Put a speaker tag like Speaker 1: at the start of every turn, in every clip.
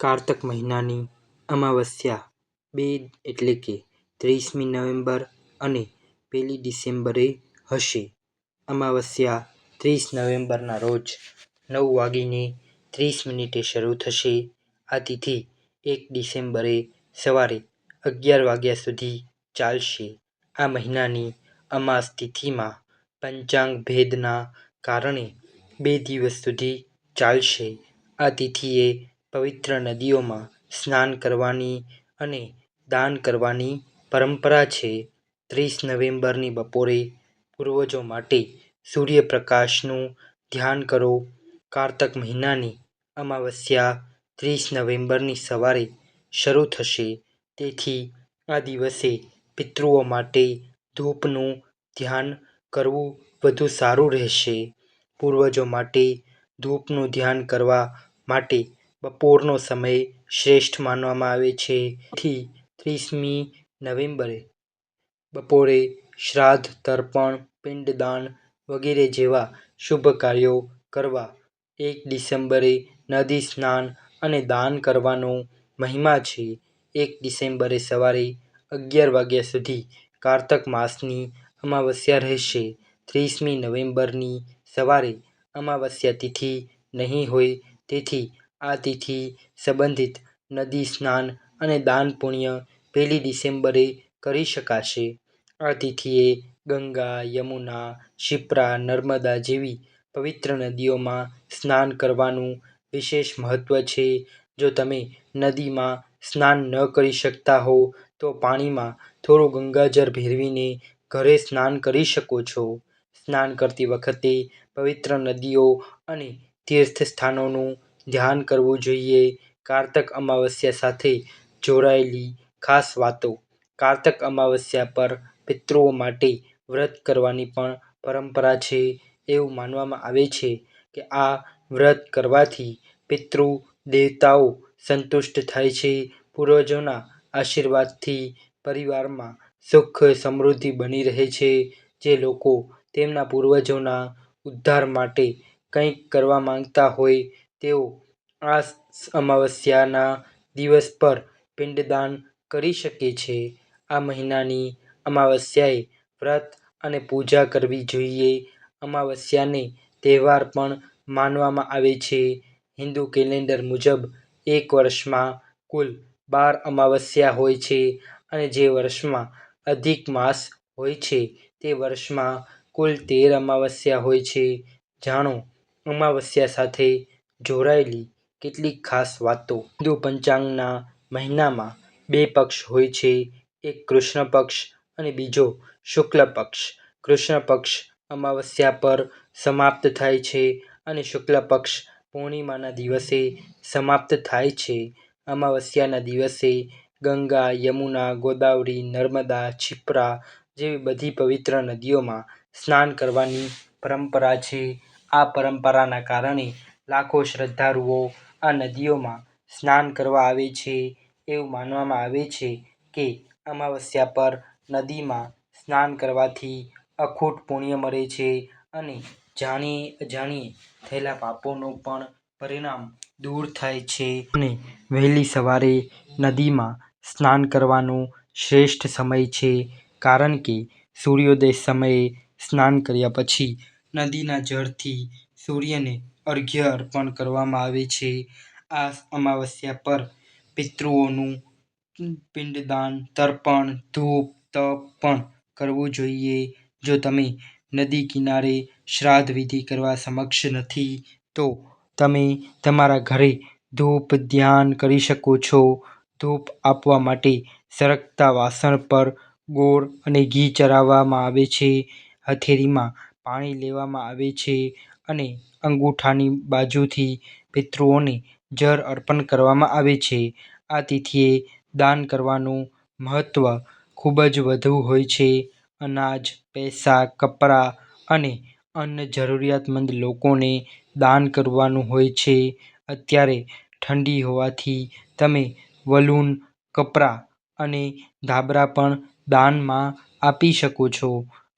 Speaker 1: કારતક મહિનાની અમાવસ્યા બે એટલે કે ત્રીસમી નવેમ્બર અને પહેલી ડિસેમ્બરે હશે. અમાવસ્યા ત્રીસ નવેમ્બરના રોજ નવ વાગીને ત્રીસ મિનિટે શરૂ થશે. આ તિથિ એક ડિસેમ્બરે સવારે અગિયાર વાગ્યા સુધી ચાલશે. આ મહિનાની અમાસ તિથિમાં પંચાંગ ભેદના કારણે બે દિવસ સુધી ચાલશે. આ તિથિએ પવિત્ર નદીઓમાં સ્નાન કરવાની અને દાન કરવાની પરંપરા છે. ત્રીસ નવેમ્બરની બપોરે પૂર્વજો માટે સૂર્યપ્રકાશનું ધ્યાન કરો. કારતક મહિનાની અમાવસ્યા ત્રીસ નવેમ્બરની સવારે શરૂ થશે. તેથી આ દિવસે પિતૃઓ માટે ધૂપનું ધ્યાન કરવું વધુ સારું રહેશે. પૂર્વજો માટે ધૂપનું ધ્યાન કરવા માટે બપોરનો સમય શ્રેષ્ઠ માનવામાં આવે છે. થી ત્રીસમી નવેમ્બરે બપોરે શ્રાદ્ધ, તર્પણ, પિંડદાન વગેરે જેવા શુભ કાર્યો કરવા. એક ડિસેમ્બરે નદી સ્નાન અને દાન કરવાનો મહિમા છે. એક ડિસેમ્બરે સવારે અગિયાર વાગ્યા સુધી કારતક માસની અમાવસ્યા રહેશે. ત્રીસમી નવેમ્બરની સવારે અમાવસ્યા તિથિ નહીં હોય તેથી આ તિથિ સંબંધિત નદી સ્નાન અને દાન પુણ્ય પહેલી ડિસેમ્બરે કરી શકાશે. આ તિથિએ ગંગા, યમુના, શિપ્રા, નર્મદા જેવી પવિત્ર નદીઓમાં સ્નાન કરવાનું વિશેષ મહત્ત્વ છે. જો તમે નદીમાં સ્નાન ન કરી શકતા હો તો પાણીમાં થોડું ગંગાજળ ભેળવીને ઘરે સ્નાન કરી શકો છો. સ્નાન કરતી વખતે પવિત્ર નદીઓ અને તીર્થસ્થાનોનું ધ્યાન કરવું જોઈએ. કારતક અમાવસ્યા સાથે જોડાયેલી ખાસ વાતો. કારતક અમાવસ્યા પર પિતૃઓ માટે વ્રત કરવાની પણ પરંપરા છે. એવું માનવામાં આવે છે કે આ વ્રત કરવાથી પિતૃ દેવતાઓ સંતુષ્ટ થાય છે. પૂર્વજોના આશીર્વાદથી પરિવારમાં સુખ, સમૃદ્ધિ બની રહે છે. જે લોકો તેમના પૂર્વજોના ઉદ્ધાર માટે કંઈક કરવા માંગતા હોય તેઓ આ અમાવસ્યાના દિવસ પર પિંડદાન કરી શકે છે. આ મહિનાની અમાવસ્યાએ વ્રત અને પૂજા કરવી જોઈએ. અમાવસ્યાને તહેવાર પણ માનવામાં આવે છે. હિન્દુ કેલેન્ડર મુજબ એક વર્ષમાં કુલ બાર અમાવસ્યા હોય છે અને જે વર્ષમાં અધિક માસ હોય છે તે વર્ષમાં કુલ તેર અમાવસ્યા હોય છે. જાણો, અમાવસ્યા સાથે જોડાયેલી કેટલીક ખાસ વાતો. હિન્દુ પંચાંગના મહિનામાં બે પક્ષ હોય છે એક કૃષ્ણ પક્ષ અને બીજો શુક્લ પક્ષ. કૃષ્ણ પક્ષ અમાવસ્યા પર સમાપ્ત થાય છે અને શુક્લ પક્ષ પૂર્ણિમાના દિવસે સમાપ્ત થાય છે. અમાવસ્યાના દિવસે ગંગા, યમુના, ગોદાવરી, નર્મદા, છિપ્રા જેવી બધી પવિત્ર નદીઓમાં સ્નાન કરવાની પરંપરા છે. આ પરંપરાના કારણે લાખો શ્રદ્ધાળુઓ આ નદીઓમાં સ્નાન કરવા આવે છે. એવું માનવામાં આવે છે કે અમાવસ્યા પર નદીમાં સ્નાન કરવાથી અખૂટ પુણ્ય મળે છે અને જાણીએ અજાણીએ થયેલા પાપોનું પણ પરિણામ દૂર થાય છે. અને વહેલી સવારે નદીમાં સ્નાન કરવાનો શ્રેષ્ઠ સમય છે કારણ કે સૂર્યોદય સમયે સ્નાન કર્યા પછી નદીના જળથી સૂર્યને અર્ઘ્ય અર્પણ કરવામાં આવે છે. આ અમાવસ્યા પર પિતૃઓનું પિંડદાન, તર્પણ, ધૂપ, તપ પણ કરવું જોઈએ. જો તમે નદી કિનારે શ્રાદ્ધ વિધિ કરવા સમક્ષ નથી તો તમે તમારા ઘરે ધૂપ ધ્યાન કરી શકો છો. ધૂપ આપવા માટે સરકતા વાસણ પર ગોળ અને ઘી ચડાવવામાં આવે છે. હથેળીમાં પાણી લેવામાં આવે છે અને અંગૂઠાની બાજુથી પિતૃઓને જળ અર્પણ કરવામાં આવે છે. આ તિથિએ દાન કરવાનું મહત્ત્વ ખૂબ જ વધુ હોય છે. અનાજ, પૈસા, કપડાં અને અન્ન જરૂરિયાતમંદ લોકોને દાન કરવાનું હોય છે. અત્યારે ઠંડી હોવાથી તમે વલૂન કપડાં અને ધાબળા પણ દાનમાં આપી શકો છો.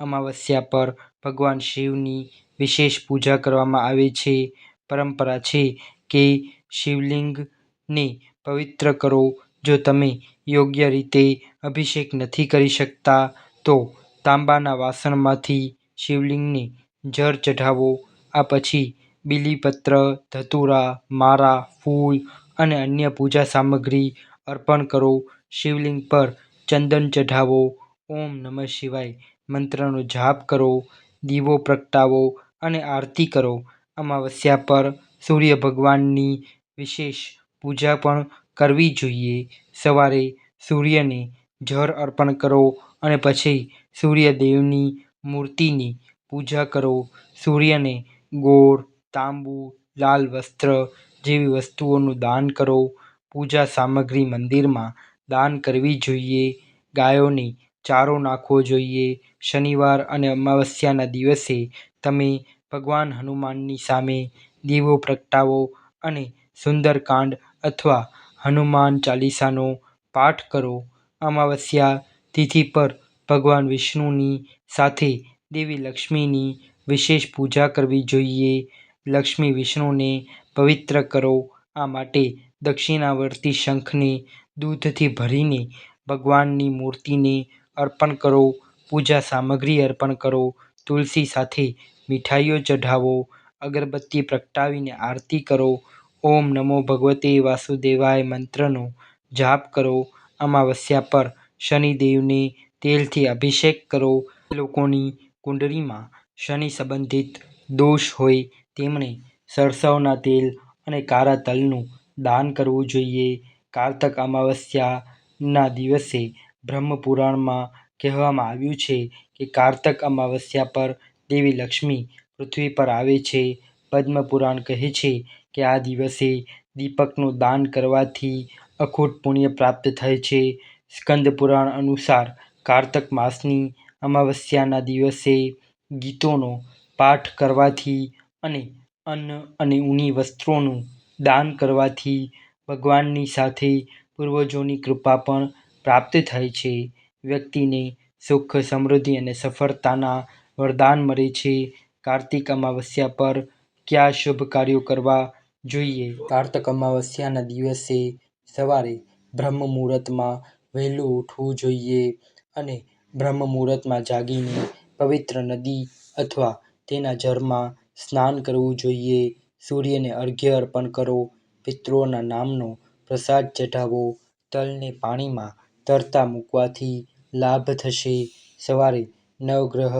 Speaker 1: અમાવસ્યા પર ભગવાન શિવની વિશેષ પૂજા કરવામાં આવે છે. પરંપરા છે કે શિવલિંગને પવિત્ર કરો. જો તમે યોગ્ય રીતે અભિષેક નથી કરી શકતા, તો તાંબાના વાસણમાંથી શિવલિંગને જળ ચઢાવો. આ પછી બીલીપત્ર, ધતૂરા માળા ફૂલ અને અન્ય પૂજા સામગ્રી અર્પણ કરો. શિવલિંગ પર ચંદન ચઢાવો. ઓમ નમઃ શિવાય મંત્રનો જાપ કરો. દીવો પ્રગટાવો. અને આરતી કરો. અમાવસ્યા પર સૂર્ય ભગવાનની વિશેષ પૂજા પણ કરવી જોઈએ. સવારે સૂર્યને જળ અર્પણ કરો અને પછી સૂર્યદેવની મૂર્તિની પૂજા કરો. સૂર્યને ગોળ, તાંબુ, લાલ વસ્ત્ર જેવી વસ્તુઓનું દાન કરો. પૂજા સામગ્રી મંદિરમાં દાન કરવી જોઈએ. ગાયોને ચારો નાખવો જોઈએ. શનિવાર અને અમાવસ્યાના દિવસે તમે ભગવાન હનુમાનની સામે દીવો પ્રગટાવો અને સુંદરકાંડ અથવા હનુમાન ચાલીસાનો પાઠ કરો. અમાવસ્યા તિથિ પર ભગવાન વિષ્ણુની સાથે દેવી લક્ષ્મીની વિશેષ પૂજા કરવી જોઈએ. લક્ષ્મી વિષ્ણુને પવિત્ર કરો. આ માટે દક્ષિણાવર્તી શંખને દૂધથી ભરીને ભગવાનની મૂર્તિને અર્પણ કરો, પૂજા સામગ્રી અર્પણ કરો, તુલસી સાથે મીઠાઈઓ ચઢાવો, અગરબત્તી પ્રગટાવીને આરતી કરો, ઓમ નમો ભગવતે વાસુદેવાય મંત્રનો જાપ કરો, અમાવસ્યા પર શનિદેવને તેલથી અભિષેક કરો, લોકોની કુંડળીમાં શનિ સંબંધિત દોષ હોય તેમણે સરસવના તેલ અને કારા તલનું દાન કરવું જોઈએ. કારતક અમાવસ્યાના દિવસે બ્રહ્મ પુરાણમાં કહેવામાં આવ્યું છે કે કારતક અમાવસ્યા પર દેવી લક્ષ્મી પૃથ્વી પર આવે છે. પદ્મ પુરાણ કહે છે કે આ દિવસે દીપકનું દાન કરવાથી અખૂટ પુણ્ય પ્રાપ્ત થાય છે. સ્કંદ પુરાણ અનુસાર કારતક માસની અમાવસ્યાના દિવસે ગીતોનો પાઠ કરવાથી અને અન્ન અને ઊની વસ્ત્રોનું દાન કરવાથી ભગવાનની સાથે પૂર્વજોની કૃપા પણ પ્રાપ્ત થાય છે. વ્યક્તિને સુખ, સમૃદ્ધિ અને સફળતાના વરદાન મળે છે. કાર્તિક અમાવસ્યા પર કયા શુભ કાર્યો કરવા જોઈએ? કાર્તિક અમાવસ્યાના દિવસે સવારે બ્રહ્મ મુહૂર્તમાં વહેલું ઉઠવું જોઈએ અને બ્રહ્મ મુહૂર્તમાં જાગીને પવિત્ર નદી અથવા તેના જળમાં સ્નાન કરવું જોઈએ. સૂર્યને અર્ઘ્ય અર્પણ કરો. પિતૃઓના નામનો પ્રસાદ ચઢાવો. તલને પાણીમાં તરતા મૂકવાથી લાભ થશે. સવારે નવગ્રહ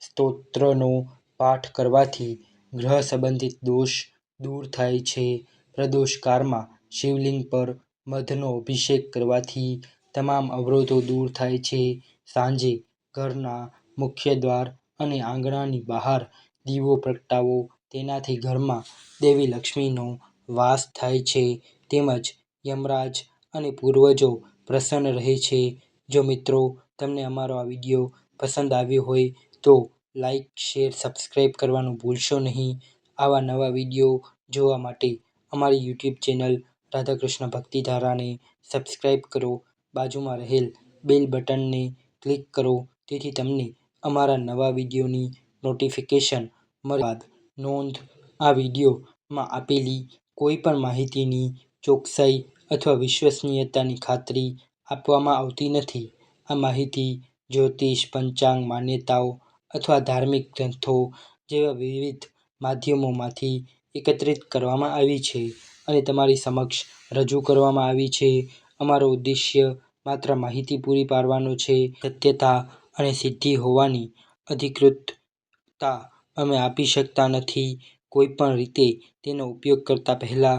Speaker 1: સ્તોત્રનો પાઠ કરવાથી ગ્રહ સંબંધિત દોષ દૂર થાય છે. પ્રદોષકાળમાં શિવલિંગ પર મધનો અભિષેક કરવાથી તમામ અવરોધો દૂર થાય છે. સાંજે ઘરના મુખ્ય દ્વાર અને આંગણાની બહાર દીવો પ્રગટાવો, તેનાથી ઘરમાં દેવી લક્ષ્મીનો વાસ થાય છે. તેમજ યમરાજ અને પૂર્વજો પ્રસન્ન રહે છે. જો મિત્રો તમને અમારો આ વીડિયો પસંદ આવ્યો હોય તો લાઈક શેર સબસ્ક્રાઈબ કરવાનું ભૂલશો નહીં. આવા નવા વીડિયો જોવા માટે અમારી યુટ્યુબ ચેનલ રાધાકૃષ્ણ ભક્તિધારાને સબસ્ક્રાઈબ કરો. બાજુમાં રહેલ બેલ બટનને ક્લિક કરો. તેથી તમને અમારા નવા વિડીયોની નોટિફિકેશન મળવાદ નોંધ આ વિડીયોમાં આપેલી કોઈપણ માહિતીની ચોકસાઈ અથવા વિશ્વસનીયતાની ખાતરી આપવામાં આવતી નથી. આ માહિતી જ્યોતિષ, પંચાંગ, માન્યતાઓ અથવા ધાર્મિક ગ્રંથો જેવા વિવિધ માધ્યમોમાંથી એકત્રિત કરવામાં આવી છે અને તમારી સમક્ષ રજૂ કરવામાં આવી છે. અમારો ઉદ્દેશ્ય માત્ર માહિતી પૂરી પાડવાનો છે. સત્યતા અને સિદ્ધિ હોવાની અધિકૃતતા અમે આપી શકતા નથી. કોઈપણ રીતે તેનો ઉપયોગ કરતા પહેલા